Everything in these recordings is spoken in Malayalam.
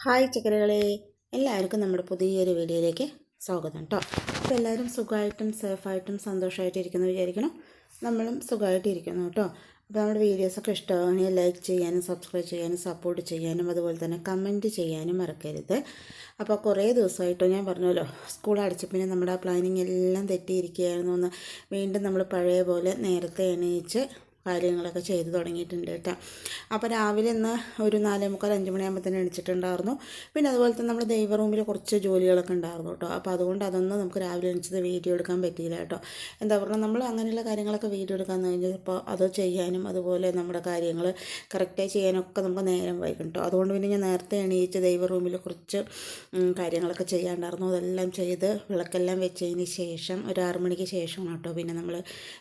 ഹായ് ചക്കരകളെ എല്ലാവർക്കും നമ്മുടെ പുതിയൊരു വീഡിയോയിലേക്ക് സ്വാഗതം കേട്ടോ അപ്പോൾ എല്ലാവരും സുഖമായിട്ടും സേഫായിട്ടും സന്തോഷമായിട്ടും ഇരിക്കുന്നു വിചാരിക്കണം നമ്മളും സുഖമായിട്ട് ഇരിക്കുന്നു കേട്ടോ അപ്പോൾ നമ്മുടെ വീഡിയോസൊക്കെ ഇഷ്ടമാണെങ്കിൽ ലൈക്ക് ചെയ്യാനും സബ്സ്ക്രൈബ് ചെയ്യാനും സപ്പോർട്ട് ചെയ്യാനും അതുപോലെ തന്നെ കമന്റ് ചെയ്യാനും മറക്കരുത്. അപ്പോൾ കുറേ ദിവസമായിട്ടോ ഞാൻ പറഞ്ഞല്ലോ സ്കൂൾ അടച്ച പിന്നെ നമ്മുടെ ആ പ്ലാനിങ് എല്ലാം തെറ്റിയിരിക്കുകയായിരുന്നു എന്ന്. വീണ്ടും നമ്മൾ പഴയ പോലെ നേരത്തെ എണീച്ച് കാര്യങ്ങളൊക്കെ ചെയ്തു തുടങ്ങിയിട്ടുണ്ട് കേട്ടോ. അപ്പോൾ രാവിലെ ഇന്ന് ഒരു നാലേ മുക്കാൽ അഞ്ച് മണിയാകുമ്പോൾ തന്നെ എണിച്ചിട്ടുണ്ടായിരുന്നു. പിന്നെ അതുപോലെ തന്നെ നമ്മുടെ ദൈവ റൂമിൽ കുറച്ച് ജോലികളൊക്കെ ഉണ്ടായിരുന്നു കേട്ടോ. അപ്പോൾ അതുകൊണ്ട് അതൊന്നും നമുക്ക് രാവിലെ എണിച്ചത് വീഡിയോ എടുക്കാൻ പറ്റിയില്ല കേട്ടോ. എന്താ പറയുക നമ്മൾ അങ്ങനെയുള്ള കാര്യങ്ങളൊക്കെ വീഡിയോ എടുക്കാൻ കഴിഞ്ഞപ്പോൾ അത് ചെയ്യാനും അതുപോലെ നമ്മുടെ കാര്യങ്ങൾ കറക്റ്റായി ചെയ്യാനൊക്കെ നമുക്ക് നേരം വൈകും കേട്ടോ. അതുകൊണ്ട് പിന്നെ ഞാൻ നേരത്തെ എണീച്ച് ദൈവ റൂമിൽ കുറച്ച് കാര്യങ്ങളൊക്കെ ചെയ്യാണ്ടായിരുന്നു. അതെല്ലാം ചെയ്ത് വിളക്കെല്ലാം വെച്ചതിന് ശേഷം ഒരു ആറുമണിക്ക് ശേഷമാണ് കേട്ടോ പിന്നെ നമ്മൾ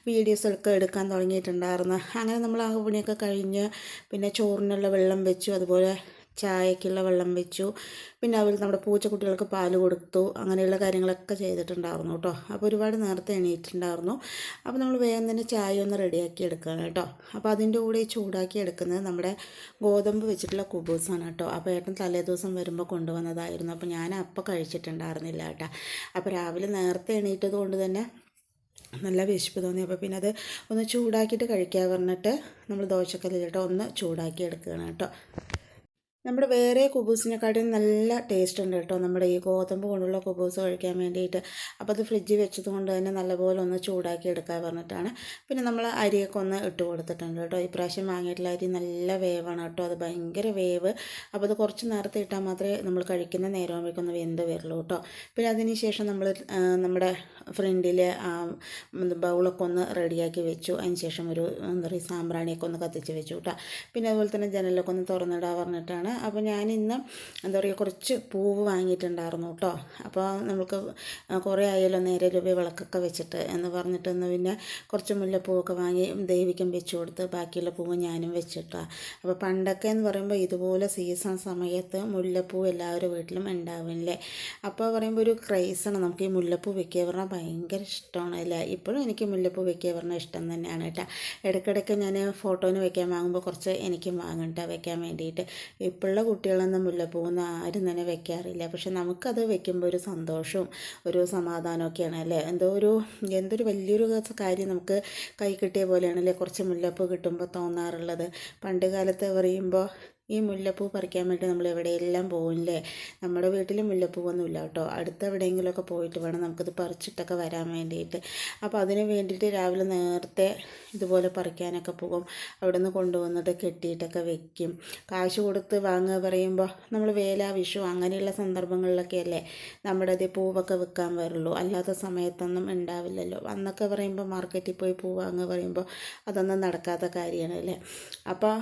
വീഡിയോസൊക്കെ എടുക്കാൻ തുടങ്ങിയിട്ടുണ്ടായിരുന്നു അങ്ങനെ നമ്മൾ ആ പണിയൊക്കെ കഴിഞ്ഞ് പിന്നെ ചോറിനുള്ള വെള്ളം വെച്ചു അതുപോലെ ചായക്കുള്ള വെള്ളം വെച്ചു. പിന്നെ അതുപോലെ നമ്മുടെ പൂച്ചക്കുട്ടികൾക്ക് പാൽ കൊടുത്തു. അങ്ങനെയുള്ള കാര്യങ്ങളൊക്കെ ചെയ്തിട്ടുണ്ടായിരുന്നു കേട്ടോ. അപ്പോൾ ഒരുപാട് നേരത്തെ എണീറ്റിട്ടുണ്ടായിരുന്നു. അപ്പോൾ നമ്മൾ വേഗം തന്നെ ചായ ഒന്ന് റെഡിയാക്കി എടുക്കുകയാണ് കേട്ടോ. അപ്പോൾ അതിന്റെ കൂടെ ഈ ചൂടാക്കി എടുക്കുന്നത് നമ്മുടെ ഗോതമ്പ് വെച്ചിട്ടുള്ള കുബൂസാണ് കേട്ടോ. അപ്പോൾ ഏട്ടൻ തലേ ദിവസം വരുമ്പോൾ കൊണ്ടുവന്നതായിരുന്നു. അപ്പോൾ ഞാൻ അപ്പം കഴിച്ചിട്ടുണ്ടായിരുന്നില്ല കേട്ടോ. അപ്പോൾ രാവിലെ നേരത്തെ എണീറ്റത് കൊണ്ട് തന്നെ നല്ല വിശപ്പ് തോന്നി. അപ്പോൾ പിന്നെ അത് ഒന്ന് ചൂടാക്കിയിട്ട് കഴിക്കാൻ പറഞ്ഞിട്ട് നമ്മൾ ദോശക്കല്ലിലിട്ട് ഒന്ന് ചൂടാക്കി എടുക്കുകയാണ് കേട്ടോ. നമ്മുടെ വേറെ കുബൂസിനെക്കാട്ടിയും നല്ല ടേസ്റ്റ് ഉണ്ട് കേട്ടോ. നമ്മുടെ ഈ ഗോതമ്പ് കൊണ്ടുള്ള കുബൂസ് കഴിക്കാൻ വേണ്ടിയിട്ട്. അപ്പോൾ അത് ഫ്രിഡ്ജിൽ വെച്ചത് കൊണ്ട് തന്നെ നല്ലപോലെ ഒന്ന് ചൂടാക്കി എടുക്കാൻ പറഞ്ഞിട്ടാണ്. പിന്നെ നമ്മൾ അരിയൊക്കെ ഒന്ന് ഇട്ട് കൊടുത്തിട്ടുണ്ട് കേട്ടോ. ഇപ്രാവശ്യം വാങ്ങിയിട്ടുള്ള അരി നല്ല വേവാണ് കേട്ടോ. അത് ഭയങ്കര വേവ്. അപ്പോൾ അത് കുറച്ച് നേരത്തെ ഇട്ടാൽ മാത്രമേ നമ്മൾ കഴിക്കുന്ന നേരമാകുമ്പോഴേക്കും ഒന്ന് വെന്ത് വരുള്ളൂ കേട്ടോ. പിന്നെ അതിന് ശേഷം നമ്മൾ നമ്മുടെ ഫ്രണ്ടിൽ ബൗളൊക്കെ ഒന്ന് റെഡിയാക്കി വെച്ചു. അതിന് ശേഷം ഒരു എന്താ പറയുക സാമ്പ്രാണിയൊക്കെ ഒന്ന് കത്തിച്ച് വെച്ചു കേട്ടോ. പിന്നെ അതുപോലെ തന്നെ ജനലൊക്കെ ഒന്ന് തുറന്നിടാൻ പറഞ്ഞിട്ടാണ് അപ്പോൾ ഞാൻ ഇന്ന് എന്താ പറയുക കുറച്ച് പൂവ് വാങ്ങിയിട്ടുണ്ടായിരുന്നു കേട്ടോ അപ്പോൾ നമുക്ക് കുറേ ആയാലും നേരെ രൂപ വിളക്കൊക്കെ വെച്ചിട്ട് എന്ന് പറഞ്ഞിട്ട് ഒന്ന് പിന്നെ കുറച്ച് മുല്ലപ്പൂവൊക്കെ വാങ്ങി ദേവിക്കും വെച്ച് കൊടുത്ത് ബാക്കിയുള്ള പൂവ് ഞാനും വെച്ചിട്ടാണ് അപ്പോൾ പണ്ടൊക്കെ എന്ന് പറയുമ്പോൾ ഇതുപോലെ സീസൺ സമയത്ത് മുല്ലപ്പൂ എല്ലാവരും വീട്ടിലും ഉണ്ടാവില്ലേ? അപ്പോൾ പറയുമ്പോൾ ഒരു ക്രൈസാണ് നമുക്ക് ഈ മുല്ലപ്പൂ വെക്കുക പറഞ്ഞാൽ ഭയങ്കര ഇഷ്ടമാണ് അല്ലേ? ഇപ്പോഴും എനിക്ക് മുല്ലപ്പൂ വെക്കുക പറഞ്ഞാൽ ഇഷ്ടം തന്നെയാണ് കേട്ടോ. ഇടയ്ക്കിടയ്ക്ക് ഞാൻ ഫോട്ടോന് വെക്കാൻ വാങ്ങുമ്പോൾ കുറച്ച് എനിക്കും വാങ്ങും കേട്ടോ വെക്കാൻ വേണ്ടിയിട്ട്. ഇപ്പോൾ ഇപ്പോഴുള്ള കുട്ടികളൊന്നും മുല്ലപ്പൂവൊന്നും ആരും തന്നെ വെക്കാറില്ല. പക്ഷെ നമുക്കത് വെക്കുമ്പോൾ ഒരു സന്തോഷവും ഒരു സമാധാനമൊക്കെയാണ് അല്ലേ? എന്തോ ഒരു എന്തൊരു വലിയൊരു കാര്യം നമുക്ക് കൈ കിട്ടിയ പോലെയാണല്ലേ കുറച്ച് മുല്ലപ്പൂ കിട്ടുമ്പോൾ തോന്നാറുള്ളത്. പണ്ട് കാലത്ത് പറയുമ്പോൾ ഈ മുല്ലപ്പൂ പറിക്കാൻ വേണ്ടി നമ്മൾ എവിടെയെല്ലാം പോകില്ലേ നമ്മുടെ വീട്ടിൽ മുല്ലപ്പൂവൊന്നുമില്ല കേട്ടോ. അടുത്ത എവിടെയെങ്കിലുമൊക്കെ പോയിട്ട് വേണം നമുക്കത് പറിച്ചിട്ടൊക്കെ വരാൻ വേണ്ടിയിട്ട്. അപ്പോൾ അതിന് വേണ്ടിയിട്ട് രാവിലെ നേരത്തെ ഇതുപോലെ പറിക്കാനൊക്കെ പോകും. അവിടെ നിന്ന് കൊണ്ടുവന്നിട്ട് കെട്ടിയിട്ടൊക്കെ വെക്കും. കാശ് കൊടുത്ത് വാങ്ങുക പറയുമ്പോൾ നമ്മൾ വേല വിഷു അങ്ങനെയുള്ള സന്ദർഭങ്ങളിലൊക്കെ അല്ലേ നമ്മുടെ അതേ പൂവൊക്കെ വിൽക്കാൻ വരുള്ളൂ. അല്ലാത്ത സമയത്തൊന്നും ഉണ്ടാവില്ലല്ലോ. അന്നൊക്കെ പറയുമ്പോൾ മാർക്കറ്റിൽ പോയി പൂ വാങ്ങുക പറയുമ്പോൾ അതൊന്നും നടക്കാത്ത കാര്യമാണ് അല്ലേ? അപ്പോൾ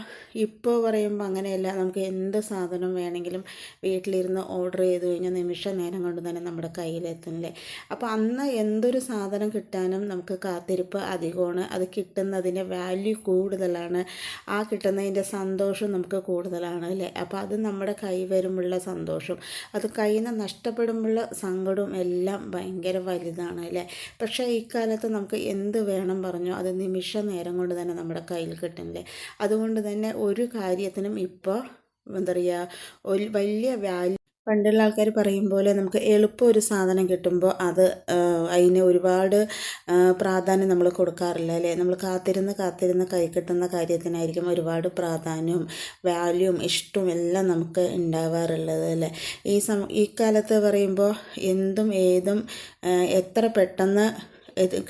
ഇപ്പോൾ പറയുമ്പോൾ അങ്ങനെ അങ്ങനെയല്ല നമുക്ക് എന്ത് സാധനം വേണമെങ്കിലും വീട്ടിലിരുന്ന് ഓർഡർ ചെയ്ത് കഴിഞ്ഞാൽ നിമിഷ നേരം കൊണ്ട് തന്നെ നമ്മുടെ കയ്യിലെത്തുന്നില്ലേ അപ്പോൾ അന്ന് എന്തൊരു സാധനം കിട്ടാനും നമുക്ക് കാത്തിരിപ്പ് അധികമാണ്. അത് കിട്ടുന്നതിന്റെ വാല്യൂ കൂടുതലാണ്. ആ കിട്ടുന്നതിന്റെ സന്തോഷം നമുക്ക് കൂടുതലാണ് അല്ലേ അപ്പോൾ അത് നമ്മുടെ കൈ വരുമ്പോഴുള്ള സന്തോഷം. അത് കയ്യിൽ നിന്ന് നഷ്ടപ്പെടുമ്പോഴുള്ള സങ്കടവും എല്ലാം ഭയങ്കര വലുതാണ് അല്ലേ പക്ഷേ ഇക്കാലത്ത് നമുക്ക് എന്ത് വേണം പറഞ്ഞോ അത് നിമിഷ നേരം കൊണ്ട് തന്നെ നമ്മുടെ കയ്യിൽ കിട്ടുന്നില്ലേ അതുകൊണ്ട് തന്നെ ഒരു കാര്യത്തിനും ഇപ്പോൾ എന്താ പറയുക ഒരു വലിയ വാല്യൂ പണ്ടുള്ള ആൾക്കാർ പറയും പോലെ നമുക്ക് എളുപ്പം ഒരു സാധനം കിട്ടുമ്പോൾ അത് അതിന് ഒരുപാട് പ്രാധാന്യം നമ്മൾ കൊടുക്കാറില്ല അല്ലേ? നമ്മൾ കാത്തിരുന്ന് കാത്തിരുന്ന് കൈ കിട്ടുന്ന കാര്യത്തിനായിരിക്കും ഒരുപാട് പ്രാധാന്യവും വാല്യൂവും ഇഷ്ടവും എല്ലാം നമുക്ക് ഉണ്ടാവാറുള്ളത് അല്ലേ? ഈ സം ഈ കാലത്ത് പറയുമ്പോൾ എന്തും ഏതും എത്ര പെട്ടെന്ന്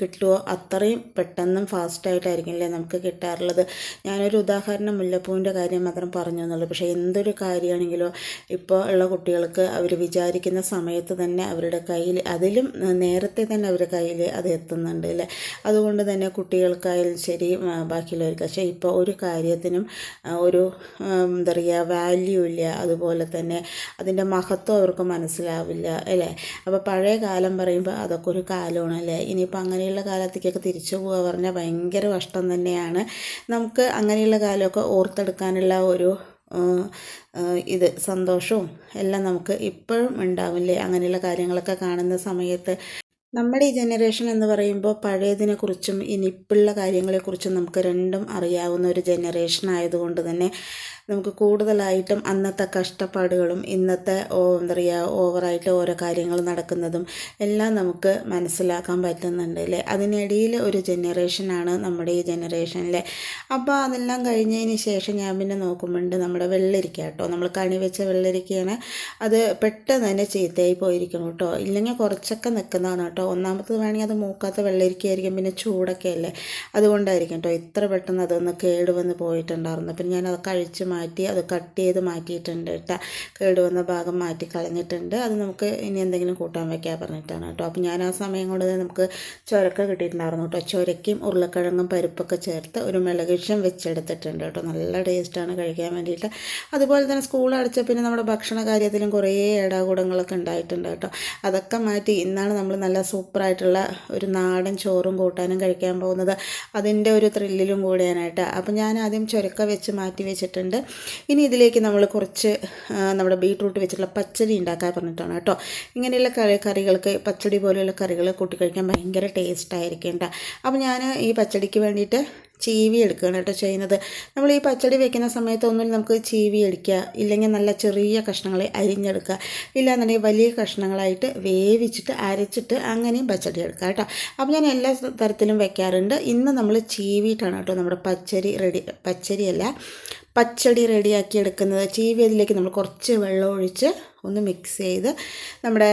കിട്ടുമോ അത്രയും പെട്ടെന്നും ഫാസ്റ്റായിട്ടായിരിക്കില്ലേ നമുക്ക് കിട്ടാറുള്ളത്. ഞാനൊരു ഉദാഹരണം മുല്ലപ്പൂവിന്റെ കാര്യം മാത്രം പറഞ്ഞു എന്നുള്ളൂ. പക്ഷേ എന്തൊരു കാര്യമാണെങ്കിലോ ഇപ്പോൾ ഉള്ള കുട്ടികൾക്ക് അവർ വിചാരിക്കുന്ന സമയത്ത് തന്നെ അവരുടെ കയ്യിൽ അതിലും നേരത്തെ തന്നെ അവരുടെ കയ്യിൽ അത് എത്തുന്നുണ്ട് അല്ലേ? അതുകൊണ്ട് തന്നെ കുട്ടികൾക്കായാലും ശരി ബാക്കിയുള്ളവർക്ക്. പക്ഷേ ഇപ്പോൾ ഒരു കാര്യത്തിനും ഒരു എന്താ പറയുക വാല്യൂ ഇല്ല. അതുപോലെ തന്നെ അതിന്റെ മഹത്വം അവർക്ക് മനസ്സിലാവില്ല അല്ലേ? അപ്പോൾ പഴയ കാലം പറയുമ്പോൾ അതൊക്കെ ഒരു കാലമാണ് അല്ലേ? ഇനിയിപ്പോൾ അപ്പോൾ അങ്ങനെയുള്ള കാലത്തേക്കൊക്കെ തിരിച്ചു പോകുക പറഞ്ഞാൽ ഭയങ്കര കഷ്ടം തന്നെയാണ്. നമുക്ക് അങ്ങനെയുള്ള കാലമൊക്കെ ഓർത്തെടുക്കാനുള്ള ഒരു ഇത് സന്തോഷവും എല്ലാം നമുക്ക് ഇപ്പോഴും ഉണ്ടാവില്ലേ? അങ്ങനെയുള്ള കാര്യങ്ങളൊക്കെ കാണുന്ന സമയത്ത് നമ്മുടെ ഈ ജനറേഷൻ എന്ന് പറയുമ്പോൾ പഴയതിനെക്കുറിച്ചും ഇനി ഇനിയിപ്പുള്ള കാര്യങ്ങളെക്കുറിച്ചും നമുക്ക് രണ്ടും അറിയാവുന്ന ഒരു ജനറേഷൻ ആയതുകൊണ്ട് തന്നെ നമുക്ക് കൂടുതലായിട്ടും അന്നത്തെ കഷ്ടപ്പാടുകളും ഇന്നത്തെ എന്താ പറയുക ഓവറായിട്ട് ഓരോ കാര്യങ്ങൾ നടക്കുന്നതും എല്ലാം നമുക്ക് മനസ്സിലാക്കാൻ പറ്റുന്നുണ്ട് അല്ലേ? അതിനിടയിൽ ഒരു ജനറേഷനാണ് നമ്മുടെ ഈ ജനറേഷനിലെ അപ്പോൾ അതെല്ലാം കഴിഞ്ഞതിന് ശേഷം ഞാൻ പിന്നെ നോക്കുമ്പോണ്ട് നമ്മുടെ വെള്ളരിക്ക കേട്ടോ. നമ്മൾ കണി വെച്ച വെള്ളരിക്കയാണ് അത് പെട്ടെന്ന് തന്നെ ചീത്തയായി പോയിരിക്കണം കേട്ടോ. ഇല്ലെങ്കിൽ കുറച്ചൊക്കെ നിൽക്കുന്നതാണ് കേട്ടോ. ഒന്നാമത്തത് വേണമെങ്കിൽ അത് മൂക്കാത്ത വെള്ളരിക്കയായിരിക്കും പിന്നെ ചൂടൊക്കെ അല്ലേ? അതുകൊണ്ടായിരിക്കും കേട്ടോ ഇത്ര പെട്ടെന്ന് അതൊന്ന് കേടുവന്ന് പോയിട്ടുണ്ടായിരുന്നു പിന്നെ ഞാൻ അത് കഴിച്ച് മാറ്റി അത് കട്ട് ചെയ്ത് മാറ്റിയിട്ടുണ്ട് കേട്ടോ കേടുവന്ന ഭാഗം മാറ്റി കളഞ്ഞിട്ടുണ്ട്. അത് നമുക്ക് ഇനി എന്തെങ്കിലും കൂട്ടാൻ വയ്ക്കാൻ പറഞ്ഞിട്ടാണ് കേട്ടോ അപ്പോൾ ഞാൻ ആ സമയം കൊണ്ട് നമുക്ക് ചുരക്ക കിട്ടിയിട്ടുണ്ടായിരുന്നു കേട്ടോ ചുരക്കയും ഉരുളക്കിഴങ്ങും പരിപ്പൊക്കെ ചേർത്ത് ഒരു മിളകിഷം വെച്ചെടുത്തിട്ടുണ്ട് കേട്ടോ നല്ല ടേസ്റ്റാണ് കഴിക്കാൻ വേണ്ടിയിട്ട്. അതുപോലെ തന്നെ സ്കൂൾ അടച്ച പിന്നെ നമ്മുടെ ഭക്ഷണ കാര്യത്തിലും കുറേ ഏടാകൂടങ്ങളൊക്കെ ഉണ്ടായിട്ടുണ്ട് കേട്ടോ അതൊക്കെ മാറ്റി ഇന്നാണ് നമ്മൾ നല്ല സൂപ്പറായിട്ടുള്ള ഒരു നാടൻ ചോറും കൂട്ടാനും കഴിക്കാൻ പോകുന്നത്. അതിന്റെ ഒരു ത്രില്ലിലും കൂടിയാനായിട്ട്. അപ്പം ഞാൻ ആദ്യം ചുരക്ക വെച്ച് മാറ്റി വെച്ചിട്ടുണ്ട്. ഇനി ഇതിലേക്ക് നമ്മൾ കുറച്ച് നമ്മുടെ ബീട്രൂട്ട് വെച്ചിട്ടുള്ള പച്ചടി ഉണ്ടാക്കാൻ പറഞ്ഞിട്ടാണ് കേട്ടോ. ഇങ്ങനെയുള്ള കറി കറികൾക്ക് പച്ചടി പോലെയുള്ള കറികൾ കൂട്ടി കഴിക്കാൻ ഭയങ്കര ടേസ്റ്റ് ആയിരിക്കേണ്ട അപ്പം ഞാൻ ഈ പച്ചടിക്ക് വേണ്ടിയിട്ട് ചീവി എടുക്കുകയാണ് കേട്ടോ ചെയ്യുന്നത്. നമ്മൾ ഈ പച്ചടി വെക്കുന്ന സമയത്ത് ഒന്നും നമുക്ക് ചീവി അടിക്കുക ഇല്ലെങ്കിൽ നല്ല ചെറിയ കഷ്ണങ്ങളെ അരിഞ്ഞെടുക്കുക. ഇല്ലാന്നുണ്ടെങ്കിൽ വലിയ കഷ്ണങ്ങളായിട്ട് വേവിച്ചിട്ട് അരച്ചിട്ട് അങ്ങനെയും പച്ചടി എടുക്കുക കേട്ടോ. അപ്പോൾ ഞാൻ എല്ലാ തരത്തിലും വെക്കാറുണ്ട്. ഇന്ന് നമ്മൾ ചീവിയിട്ടാണ് കേട്ടോ നമ്മുടെ പച്ചരി റെഡി പച്ചരിയല്ല പച്ചടി റെഡിയാക്കി എടുക്കുന്നത്. ചീവി അതിലേക്ക് നമ്മൾ കുറച്ച് വെള്ളം ഒഴിച്ച് ഒന്ന് മിക്സ് ചെയ്ത് നമ്മുടെ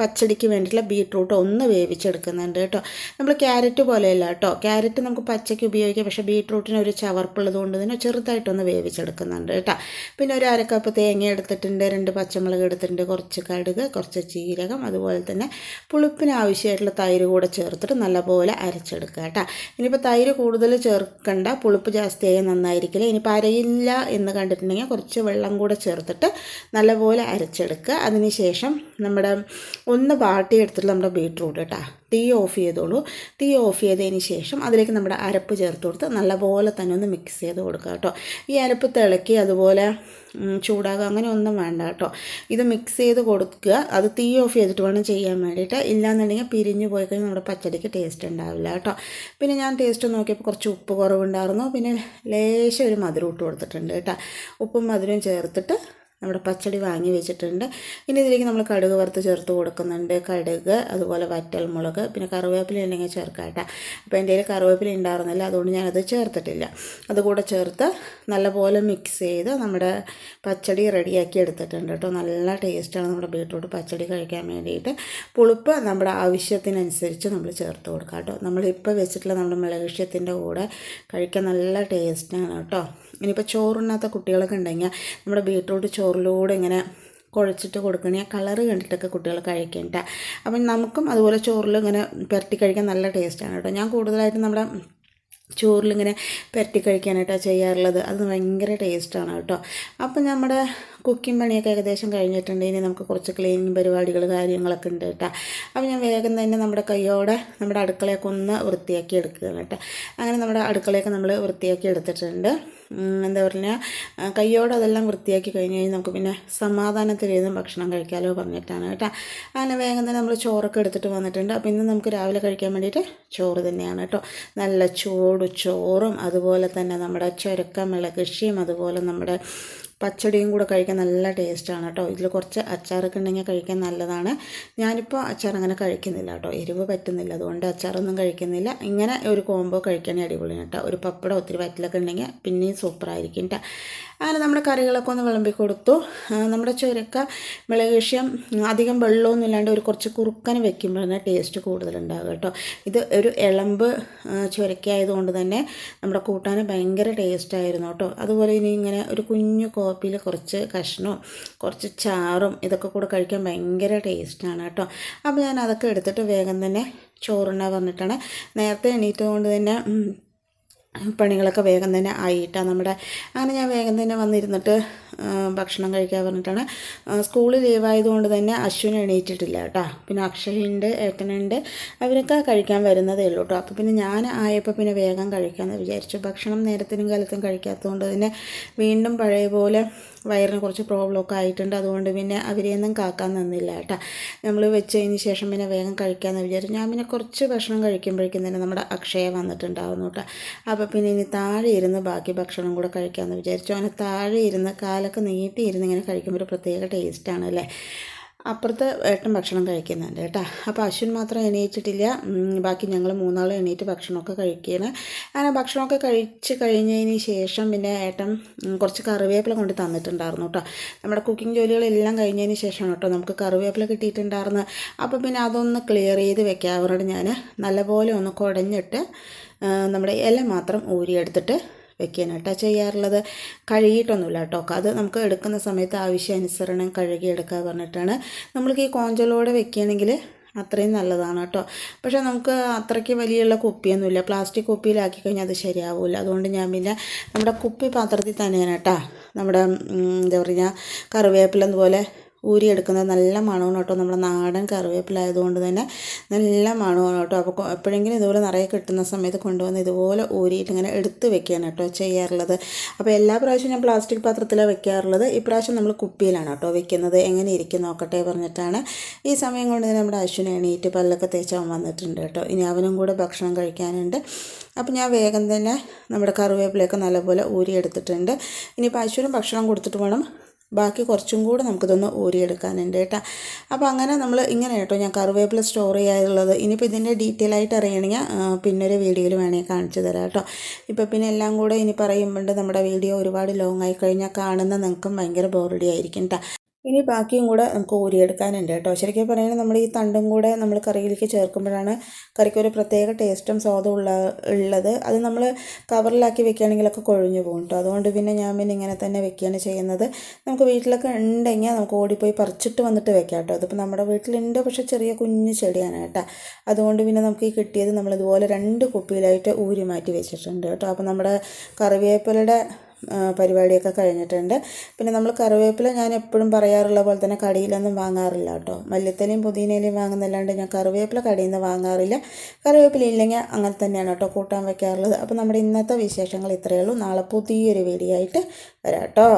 പച്ചടിക്ക് വേണ്ടിയിട്ടുള്ള ബീട്രൂട്ട് ഒന്ന് വേവിച്ചെടുക്കുന്നുണ്ട് കേട്ടോ. നമ്മൾ ക്യാരറ്റ് പോലെയല്ല കേട്ടോ. ക്യാരറ്റ് നമുക്ക് പച്ചയ്ക്ക് ഉപയോഗിക്കാം. പക്ഷേ ബീട്രൂട്ടിന് ഒരു ചവർപ്പുള്ളത് കൊണ്ട് തന്നെ ചെറുതായിട്ടൊന്ന് വേവിച്ചെടുക്കുന്നുണ്ട് കേട്ടോ. പിന്നെ ഒരു അരക്കപ്പ് തേങ്ങ എടുത്തിട്ടുണ്ട് രണ്ട് പച്ചമുളക് എടുത്തിട്ടുണ്ട് കുറച്ച് കടുക് കുറച്ച് ജീരകം അതുപോലെ തന്നെ പുളിപ്പിന് ആവശ്യമായിട്ടുള്ള തൈര് കൂടെ ചേർത്തിട്ട് നല്ലപോലെ അരച്ചെടുക്കുക കേട്ടോ. ഇനിയിപ്പോൾ തൈര് കൂടുതൽ ചേർക്കണ്ട. പുളിപ്പ് ജാസ്തിയായി നന്നായിരിക്കില്ല. ഇനിയിപ്പോൾ അരയില്ല എന്ന് കണ്ടിട്ടുണ്ടെങ്കിൽ കുറച്ച് വെള്ളം കൂടെ ചേർത്തിട്ട് നല്ലപോലെ അരച്ചെടുക്കുക. അതിനുശേഷം നമ്മുടെ ഒന്ന് വാട്ടിയെടുത്തിട്ട് നമ്മുടെ ബീട്രൂട്ട് കേട്ടോ. തീ ഓഫ് ചെയ്തോളൂ. തീ ഓഫ് ചെയ്തതിന് ശേഷം അതിലേക്ക് നമ്മുടെ അരപ്പ് ചേർത്ത് കൊടുത്ത് നല്ലപോലെ തന്നെ ഒന്ന് മിക്സ് ചെയ്ത് കൊടുക്കുക കേട്ടോ. ഈ അരപ്പ് തിളക്കി അതുപോലെ ചൂടാകുക അങ്ങനെ ഒന്നും വേണ്ട കേട്ടോ. ഇത് മിക്സ് ചെയ്ത് കൊടുക്കുക. അത് തീ ഓഫ് ചെയ്തിട്ട് വേണം ചെയ്യാൻ വേണ്ടിയിട്ട്. ഇല്ലാന്നുണ്ടെങ്കിൽ പിരിഞ്ഞു പോയി കഴിഞ്ഞാൽ നമ്മുടെ പച്ചടിക്ക് ടേസ്റ്റ് ഉണ്ടാവില്ല കേട്ടോ. പിന്നെ ഞാൻ ടേസ്റ്റ് നോക്കിയപ്പോൾ കുറച്ച് ഉപ്പ് കുറവുണ്ടായിരുന്നു. പിന്നെ ലേശം ഒരു മധുരം ഇട്ട് കൊടുത്തിട്ടുണ്ട് കേട്ടോ. ഉപ്പും മധുരവും ചേർത്തിട്ട് നമ്മുടെ പച്ചടി വാങ്ങി വെച്ചിട്ടുണ്ട്. ഇനി ഇതിലേക്ക് നമ്മൾ കടുക് വറുത്ത് ചേർത്ത് കൊടുക്കുന്നുണ്ട്. കടുക് അതുപോലെ വറ്റൽമുളക് പിന്നെ കറിവേപ്പില ഉണ്ടെങ്കിൽ ചേർക്കാം കേട്ടോ. അപ്പോൾ എന്റെ കയ്യിൽ കറിവേപ്പില ഉണ്ടായിരുന്നില്ല. അതുകൊണ്ട് ഞാനത് ചേർത്തിട്ടില്ല. അതുകൂടെ ചേർത്ത് നല്ലപോലെ മിക്സ് ചെയ്ത് നമ്മുടെ പച്ചടി റെഡിയാക്കി എടുത്തിട്ടുണ്ട് കേട്ടോ. നല്ല ടേസ്റ്റാണ് നമ്മുടെ ബീട്രൂട്ട് പച്ചടി കഴിക്കാൻ വേണ്ടിയിട്ട്. പുളിപ്പ് നമ്മുടെ ആവശ്യത്തിനനുസരിച്ച് നമ്മൾ ചേർത്ത് കൊടുക്കാം കേട്ടോ. നമ്മളിപ്പോൾ വെച്ചിട്ടുള്ള നമ്മുടെ മിളകൃഷ്യത്തിന്റെ കൂടെ കഴിക്കാൻ നല്ല ടേസ്റ്റാണ് കേട്ടോ. ഇനിയിപ്പോൾ ചോറുണ്ണാത്ത കുട്ടികളൊക്കെ ഉണ്ടെങ്കിൽ നമ്മുടെ ബീട്രൂട്ട് ചോറിലൂടെ ഇങ്ങനെ കുഴച്ചിട്ട് കൊടുക്കണേ. കളറ് കണ്ടിട്ടൊക്കെ കുട്ടികൾ കഴിക്കേണ്ട അപ്പം നമുക്കും അതുപോലെ ചോറിൽ ഇങ്ങനെ പെരട്ടി കഴിക്കാൻ നല്ല ടേസ്റ്റാണ് കേട്ടോ ഞാൻ കൂടുതലായിട്ടും നമ്മുടെ ചോറിലിങ്ങനെ പെരട്ടി കഴിക്കാനായിട്ടാണ് ചെയ്യാറുള്ളത്. അത് ഭയങ്കര ടേസ്റ്റാണ് കേട്ടോ അപ്പം നമ്മുടെ കുക്കിംഗ് പണിയൊക്കെ ഏകദേശം കഴിഞ്ഞിട്ടുണ്ട്. ഇനി നമുക്ക് കുറച്ച് ക്ലീനിങ് പരിപാടികൾ കാര്യങ്ങളൊക്കെ ഉണ്ട് കേട്ടോ. അപ്പോൾ ഞാൻ വേഗം തന്നെ നമ്മുടെ കൈയോടെ നമ്മുടെ അടുക്കളയൊക്കെ ഒന്ന് വൃത്തിയാക്കി എടുക്കുകയാണ് കേട്ടോ. അങ്ങനെ നമ്മുടെ അടുക്കളയൊക്കെ നമ്മൾ വൃത്തിയാക്കി എടുത്തിട്ടുണ്ട്. എന്താ പറഞ്ഞാൽ കൈയോടെ അതെല്ലാം വൃത്തിയാക്കി കഴിഞ്ഞ് കഴിഞ്ഞാൽ നമുക്ക് പിന്നെ സമാധാനത്തിലിരുന്ന് ഭക്ഷണം കഴിക്കാമല്ലോ പറഞ്ഞിട്ടാണ് കേട്ടോ. അങ്ങനെ വേഗം തന്നെ നമ്മൾ ചോറൊക്കെ എടുത്തിട്ട് വന്നിട്ടുണ്ട്. അപ്പോൾ ഇന്ന് നമുക്ക് രാവിലെ കഴിക്കാൻ വേണ്ടിയിട്ട് ചോറ് തന്നെയാണ് കേട്ടോ. നല്ല ചൂട് ചോറും അതുപോലെ തന്നെ നമ്മുടെ ചുരക്കമുള്ള കൃഷിയും അതുപോലെ നമ്മുടെ പച്ചടിയും കൂടെ കഴിക്കാൻ നല്ല ടേസ്റ്റാണ് കേട്ടോ. ഇതിൽ കുറച്ച് അച്ചാറൊക്കെ ഉണ്ടെങ്കിൽ കഴിക്കാൻ നല്ലതാണ്. ഞാനിപ്പോൾ അച്ചാർ അങ്ങനെ കഴിക്കുന്നില്ല കേട്ടോ. എരിവ് പറ്റുന്നില്ല. അതുകൊണ്ട് അച്ചാറൊന്നും കഴിക്കുന്നില്ല. ഇങ്ങനെ ഒരു കോംബോ കഴിക്കാനേ അടിപൊളിയാണ് കേട്ടോ. ഒരു പപ്പടം ഒത്തിരി വറ്റിലൊക്കെ ഉണ്ടെങ്കിൽ പിന്നെയും സൂപ്പറായിരിക്കും കേട്ടോ. അങ്ങനെ നമ്മുടെ കറികളൊക്കെ ഒന്ന് വിളമ്പി കൊടുത്തു. നമ്മുടെ ചുരക്ക മിളകേഷ്യം അധികം വെള്ളമൊന്നും ഇല്ലാണ്ട് ഒരു കുറച്ച് കുറുക്കന് വെക്കുമ്പോഴാണ് ടേസ്റ്റ് കൂടുതലുണ്ടാകുക കേട്ടോ. ഇത് ഒരു ഇളമ്പ് ചുരക്കായതുകൊണ്ട് തന്നെ നമ്മുടെ കൂട്ടാൻ ഭയങ്കര ടേസ്റ്റായിരുന്നു കേട്ടോ. അതുപോലെ ഇനി ഇങ്ങനെ ഒരു കുഞ്ഞു കോപ്പിയിൽ കുറച്ച് കഷ്ണവും കുറച്ച് ചാറും ഇതൊക്കെ കൂടെ കഴിക്കാൻ ഭയങ്കര ടേസ്റ്റാണ് കേട്ടോ. അപ്പോൾ ഞാൻ അതൊക്കെ എടുത്തിട്ട് വേഗം തന്നെ ചോറുണ്ണ വന്നിട്ടാണ് നേരത്തെ എണീറ്റതുകൊണ്ട് തന്നെ പണികളൊക്കെ വേഗം തന്നെ ആയിട്ടാണ് നമ്മുടെ അങ്ങനെ ഞാൻ വേഗം തന്നെ വന്നിരുന്നിട്ട് ഭക്ഷണം കഴിക്കാൻ പറഞ്ഞിട്ടാണ്. സ്കൂൾ ലീവായതുകൊണ്ട് തന്നെ അശ്വിൻ എണീറ്റിട്ടില്ല കേട്ടോ. പിന്നെ അക്ഷയുണ്ട് ഏട്ടനുണ്ട്. അവരൊക്കെ കഴിക്കാൻ വരുന്നതേ ഉള്ളൂ കേട്ടോ. അപ്പോൾ പിന്നെ ഞാൻ ആയപ്പോൾ പിന്നെ വേഗം കഴിക്കാമെന്ന് വിചാരിച്ചു. ഭക്ഷണം നേരത്തിനും കാലത്തും കഴിക്കാത്തതുകൊണ്ട് തന്നെ വീണ്ടും പഴയ പോലെ വയറിന് കുറച്ച് പ്രോബ്ലമൊക്കെ ആയിട്ടുണ്ട്. അതുകൊണ്ട് പിന്നെ അവരെയൊന്നും കാക്കാൻ നിന്നില്ല കേട്ടോ. നമ്മൾ വെച്ചതിന് ശേഷം പിന്നെ വേഗം കഴിക്കാമെന്ന് വിചാരിച്ചു. ഞാൻ പിന്നെ കുറച്ച് ഭക്ഷണം കഴിക്കുമ്പോഴേക്കും തന്നെ നമ്മുടെ അക്ഷയ വന്നിട്ടുണ്ടാവുന്നു കേട്ടോ. അപ്പോൾ പിന്നെ ഇനി താഴെ ഇരുന്ന് ബാക്കി ഭക്ഷണം കൂടെ കഴിക്കാമെന്ന് വിചാരിച്ചു. അങ്ങനെ താഴെ ഇരുന്ന് കാലൊക്കെ നീട്ടി ഇരുന്ന് ഇങ്ങനെ കഴിക്കുമ്പോൾ ഒരു പ്രത്യേക ടേസ്റ്റാണ് അല്ലേ? അപ്പുറത്ത് ഏട്ടൻ ഭക്ഷണം കഴിക്കുന്നുണ്ട് കേട്ടോ. അപ്പോൾ അശ്വിൻ മാത്രം എണീറ്റിട്ടില്ല. ബാക്കി ഞങ്ങൾ മൂന്നാളും എണീറ്റ് ഭക്ഷണമൊക്കെ കഴിക്കുകയാണ്. അങ്ങനെ ഭക്ഷണമൊക്കെ കഴിച്ച് കഴിഞ്ഞതിന് ശേഷം പിന്നെ ഏട്ടൻ കുറച്ച് കറിവേപ്പില കൊണ്ട് തന്നിട്ടുണ്ടായിരുന്നു കേട്ടോ. നമ്മുടെ കുക്കിംഗ് ജോലികളെല്ലാം കഴിഞ്ഞതിന് ശേഷമാണ് കേട്ടോ നമുക്ക് കറിവേപ്പില കിട്ടിയിട്ടുണ്ടായിരുന്നത്. അപ്പോൾ പിന്നെ അതൊന്ന് ക്ലിയർ ചെയ്ത് വെക്കാൻ ഞാൻ നല്ലപോലെ ഒന്ന് കുടഞ്ഞിട്ട് നമ്മുടെ ഇല മാത്രം ഊരിയെടുത്തിട്ട് വെക്കാനായിട്ടാണ് ചെയ്യാറുള്ളത്. കഴുകിയിട്ടൊന്നുമില്ല കേട്ടോ അത് നമുക്ക് എടുക്കുന്ന സമയത്ത് ആവശ്യാനുസരണം കഴുകിയെടുക്കുക പറഞ്ഞിട്ടാണ് നമ്മൾക്ക് ഈ കോഞ്ചലോടെ വെക്കുകയാണെങ്കിൽ അത്രയും നല്ലതാണ് കേട്ടോ പക്ഷേ നമുക്ക് അത്രയ്ക്ക് വലിയുള്ള കുപ്പിയൊന്നുമില്ല. പ്ലാസ്റ്റിക് കുപ്പിയിലാക്കി കഴിഞ്ഞാൽ അത് ശരിയാവില്ല അതുകൊണ്ട് ഞാൻ പിന്നെ നമ്മുടെ കുപ്പി പാത്രത്തിൽ തന്നെയാണ് കേട്ടോ നമ്മുടെ എന്താ പറയുക കറിവേപ്പില അതുപോലെ ഊരിയെടുക്കുന്നത് നല്ല മണമാണ് കേട്ടോ. നമ്മുടെ നാടൻ കറിവേപ്പില ആയതുകൊണ്ട് തന്നെ നല്ല മണമാണ് കേട്ടോ. അപ്പോൾ എപ്പോഴെങ്കിലും ഇതുപോലെ നിറയെ കിട്ടുന്ന സമയത്ത് കൊണ്ടുവന്ന് ഇതുപോലെ ഊരിയിട്ട് ഇങ്ങനെ എടുത്ത് വെക്കുകയാണ് കേട്ടോ ചെയ്യാറുള്ളത്. അപ്പോൾ എല്ലാ പ്രാവശ്യവും ഞാൻ പ്ലാസ്റ്റിക് പാത്രത്തിലാണ് വെക്കാറുള്ളത്. ഇപ്രാവശ്യം നമ്മൾ കുപ്പിയിലാണ് കേട്ടോ വെക്കുന്നത്. എങ്ങനെ ഇരിക്കും നോക്കട്ടെ പറഞ്ഞിട്ടാണ് ഈ സമയം കൊണ്ട് തന്നെ നമ്മുടെ അശ്വിന് എണീറ്റ് പല്ലൊക്കെ തേച്ചാൻ വന്നിട്ടുണ്ട് കേട്ടോ. ഇനി അവനും കൂടെ ഭക്ഷണം കഴിക്കാനുണ്ട്. അപ്പോൾ ഞാൻ വേഗം തന്നെ നമ്മുടെ കറിവേപ്പിലയൊക്കെ നല്ലപോലെ ഊരിയെടുത്തിട്ടുണ്ട്. ഇനിയിപ്പോൾ അശ്വിനും ഭക്ഷണം കൊടുത്തിട്ട് വേണം ബാക്കി കുറച്ചും കൂടെ നമുക്കിതൊന്ന് ഊരിയെടുക്കാനുണ്ട് കേട്ടോ. അപ്പോൾ അങ്ങനെ നമ്മൾ ഇങ്ങനെ കേട്ടോ ഞാൻ കറിവേപ്പില സ്റ്റോർ ചെയ്യാറുള്ളത്. ഇനിയിപ്പോൾ ഇതിന്റെ ഡീറ്റെയിൽ ആയിട്ട് അറിയണമെങ്കിൽ പിന്നെ ഒരു വീഡിയോയിൽ വേണമെങ്കിൽ കാണിച്ചു തരാം കേട്ടോ. ഇപ്പോൾ പിന്നെ എല്ലാം കൂടെ ഇനി പറയുമ്പോൾ നമ്മുടെ വീഡിയോ ഒരുപാട് ലോങ് ആയി കഴിഞ്ഞാൽ കാണുന്ന നിങ്ങൾക്കും ഭയങ്കര ബോറടി ആയിരിക്കും കേട്ടോ ഇനി ബാക്കിയും കൂടെ നമുക്ക് ഊരിയെടുക്കാനുണ്ട് കേട്ടോ. ശരിക്കും പറയുകയാണെങ്കിൽ നമ്മൾ ഈ തണ്ടും കൂടെ നമ്മൾ കറിയിലേക്ക് ചേർക്കുമ്പോഴാണ് കറിക്ക് ഒരു പ്രത്യേക ടേസ്റ്റും സ്വാദും ഉള്ള ഉള്ളത്. അത് നമ്മൾ കവറിലാക്കി വെക്കുകയാണെങ്കിലൊക്കെ കൊഴിഞ്ഞു പോകും കേട്ടോ. അതുകൊണ്ട് പിന്നെ ഞാൻ പിന്നെ ഇങ്ങനെ തന്നെ വെക്കുകയാണ് ചെയ്യുന്നത്. നമുക്ക് വീട്ടിലൊക്കെ ഉണ്ടെങ്കിൽ നമുക്ക് ഓടിപ്പോയി പറിച്ചിട്ട് വന്നിട്ട് വെക്കാം കേട്ടോ. അതിപ്പോൾ നമ്മുടെ വീട്ടിലുണ്ട് പക്ഷേ ചെറിയ കുഞ്ഞു ചെടിയാണ് കേട്ടോ. അതുകൊണ്ട് പിന്നെ നമുക്ക് ഈ കിട്ടിയത് നമ്മളിതുപോലെ രണ്ട് കുപ്പിയിലായിട്ട് ഊരി മാറ്റി വെച്ചിട്ടുണ്ട് കേട്ടോ. അപ്പോൾ നമ്മുടെ കറിവേപ്പിലയുടെ പരിപാടിയൊക്കെ കഴിഞ്ഞിട്ടുണ്ട്. പിന്നെ നമ്മൾ കറിവേപ്പില ഞാൻ എപ്പോഴും പറയാറുള്ള പോലെ തന്നെ കടയിലൊന്നും വാങ്ങാറില്ല കേട്ടോ. മല്ലിത്തലയും പുതിനയിലയും വാങ്ങുന്നല്ലാണ്ട് ഞാൻ കറിവേപ്പില കടയിൽ നിന്ന് വാങ്ങാറില്ല. കറിവേപ്പില ഇല്ലെങ്കിൽ അങ്ങനെ തന്നെയാണ് കേട്ടോ കൂട്ടാൻ വയ്ക്കാറുള്ളത്. അപ്പോൾ നമ്മുടെ ഇന്നത്തെ വിശേഷങ്ങൾ ഇത്രയേ ഉള്ളൂ. നാളെ പുതിയൊരു വീഡിയോ ആയിട്ട് വരാം കേട്ടോ.